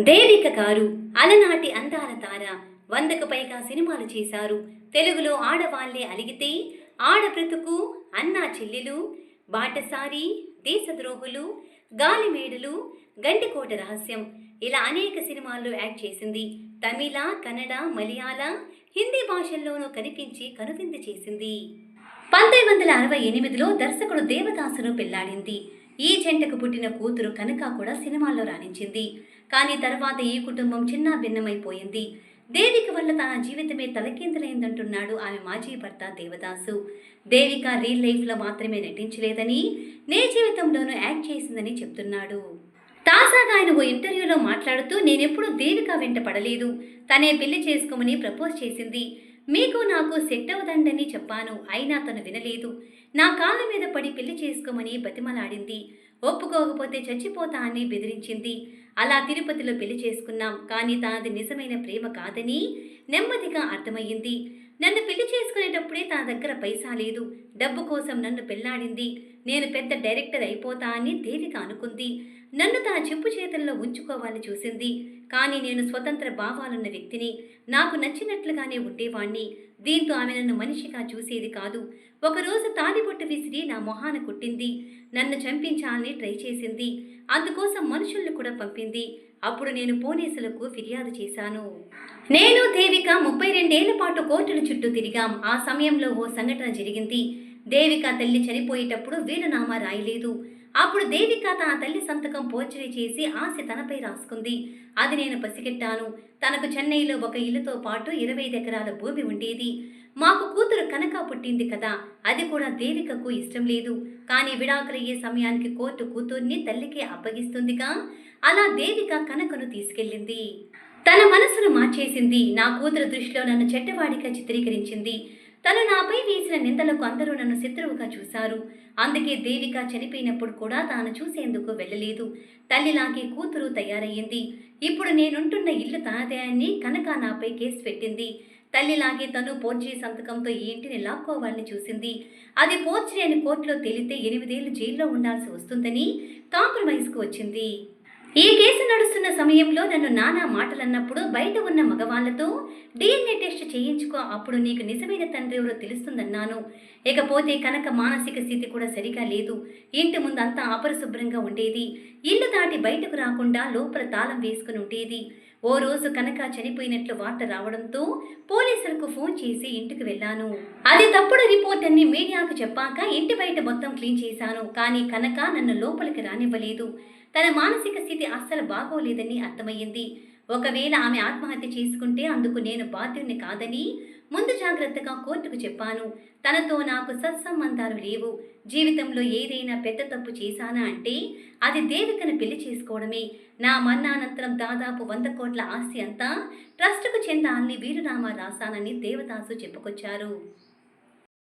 దేవిక గారు అలనాటి అందాల తార. వందకు పైగా సినిమాలు చేశారు. తెలుగులో ఆడవాళ్ళే అలిగితే ఆడబ్రతుకు అన్నా చెల్లెలు. బాటసారి దేశద్రోహులు గాలిమేడులు గంటికోట రహస్యం ఇలా అనేక సినిమాల్లో యాక్ట్ చేసింది. తమిళ కన్నడ మలయాళ హిందీ భాషల్లోనూ కనిపించి కనువిందు చేసింది. పంతొమ్మిది వందల అరవై ఎనిమిదిలో దర్శకుడు దేవదాసును పెళ్ళాడింది. ఈ జంటకు పుట్టిన కూతురు కనుక కూడా సినిమాల్లో రాణించింది. కానీ తర్వాత ఈ కుటుంబం చిన్న భిన్నమైపోయింది. దేవిక వల్ల తన జీవితమే తలకిందులైందంటున్నాడు ఆమె మాజీ భర్త దేవదాసు. దేవిక రీల్ లైఫ్లో మాత్రమే నటించలేదని నే జీవితంలోనూ యాక్ట్ చేసిందని చెప్తున్నాడు. తాజాగా ఆయన ఓ ఇంటర్వ్యూలో మాట్లాడుతూ నేనెప్పుడు దేవిక వెంట పడలేదు. తనే పెళ్ళి చేసుకోమని ప్రపోజ్ చేసింది. మీకు నాకు సెట్ అవదండని చెప్పాను. అయినా తను వినలేదు. నా కాళ్ళ మీద పడి పెళ్ళి చేసుకోమని బతిమలాడింది. ఒప్పుకోకపోతే చచ్చిపోతా అని బెదిరించింది. అలా తిరుపతిలో పెళ్ళి చేసుకున్నాం. కానీ తనది నిజమైన ప్రేమ కాదని నెమ్మదిగా అర్థమయ్యింది. నన్ను పెళ్ళి చేసుకునేటప్పుడే తన దగ్గర పైసా లేదు. డబ్బు కోసం నన్ను పెళ్ళాడింది. నేను పెద్ద డైరెక్టర్ అయిపోతా అని దేవిక అనుకుంది. నన్ను తన చెప్పు చేతుల్లో ఉంచుకోవాలని చూసింది. కానీ నేను స్వతంత్ర భావాలున్న వ్యక్తిని. నాకు నచ్చినట్లుగానే ఉండేవాణ్ణి. దీంతో ఆమె నన్ను మనిషిగా చూసేది కాదు. ఒకరోజు తాలిబొట్టు విసిరి నా మొహాన కుట్టింది. నన్ను చంపించాలని ట్రై చేసింది. అందుకోసం మనుషుల్ని కూడా పంపింది. అప్పుడు నేను పోలీసులకు ఫిర్యాదు చేశాను. నేను దేవిక ముప్పై రెండేళ్ళ పాటు కోర్టుల చుట్టూ తిరిగాం. ఆ సమయంలో ఓ సంఘటన జరిగింది. దేవిక తల్లి చనిపోయేటప్పుడు వీలునామా రాయలేదు. అప్పుడు దేవిక తన తల్లి సంతకం పోర్చరీ చేసి ఆశ తనపై రాసుకుంది. అది నేను పసిగట్టాను. తనకు చెన్నైలో ఒక ఇల్లుతో పాటు ఇరవై ఎకరాల భూమి ఉండేది. మాకు కూతురు కనక పుట్టింది కదా అది కూడా దేవికకు ఇష్టం లేదు. కానీ విడాకులయ్యే సమయానికి కోర్టు కూతుర్ని తల్లికి అప్పగిస్తుందిగా? అలా దేవిక కనకను తీసుకెళ్ళింది. తన మనసును మార్చేసింది. నా కూతురు దృష్టిలో నన్ను చెడ్డవాడిగా చిత్రీకరించింది. తను నాపై వేసిన నిందలకు అందరూ నన్ను శత్రువుగా చూశారు. అందుకే దేవిక చనిపోయినప్పుడు కూడా తాను చూసేందుకు వెళ్ళలేదు. తల్లిలాగే కూతురు తయారయ్యింది. ఇప్పుడు నేనుంటున్న ఇల్లు తనదే అని కనుక నాపై కేసు పెట్టింది. తల్లిలాగే తను పోర్చి సంతకంతో ఈ ఇంటిని లాక్కోవాలని చూసింది. అది పోర్చి అని కోర్టులో తేలితే ఎనిమిదేళ్ళు జైల్లో ఉండాల్సి వస్తుందని కాంప్రమైజ్కు వచ్చింది. ఈ కేసు నడుస్తున్న సమయంలో నన్ను నానా మాటలన్నప్పుడు బయట ఉన్న మగవాళ్ళతో డిఎన్ఏ టెస్ట్ చేయించుకో అప్పుడు నీకు నిజమైన తండ్రి ఎవరో తెలుస్తుందన్నాను. ఇకపోతే కనుక మానసిక స్థితి కూడా సరిగా లేదు. ఇంటి ముందు అంతా అపరిశుభ్రంగా ఉండేది. ఇల్లు దాటి బయటకు రాకుండా లోపల తాళం వేసుకుని ఉండేది. ఓ రోజు కనక చనిపోయినట్లు వార్త రావడంతో పోలీసులకు ఫోన్ చేసి ఇంటికి వెళ్ళాను. అది తప్పుడు రిపోర్ట్ అని మీడియాకు చెప్పాక ఇంటి బయట మొత్తం క్లీన్ చేశాను. కానీ కనక నన్ను లోపలికి రానివ్వలేదు. తన మానసిక స్థితి అస్సలు బాగోలేదని అర్థమయ్యింది. ఒకవేళ ఆమె ఆత్మహత్య చేసుకుంటే అందుకు నేను బాధ్యుణ్ణి కాదని ముందు జాగ్రత్తగా కోర్టుకు చెప్పాను. తనతో నాకు సత్సంబంధాలు లేవు. జీవితంలో ఏదైనా పెద్ద తప్పు చేశానా అంటే అది దేవికను పెళ్ళి చేసుకోవడమే. నా మరణానంతరం దాదాపు వంద కోట్ల ఆస్తి అంతా ట్రస్టుకు చెందాలని వీరునామా రాశానని దేవదాసు చెప్పుకొచ్చారు.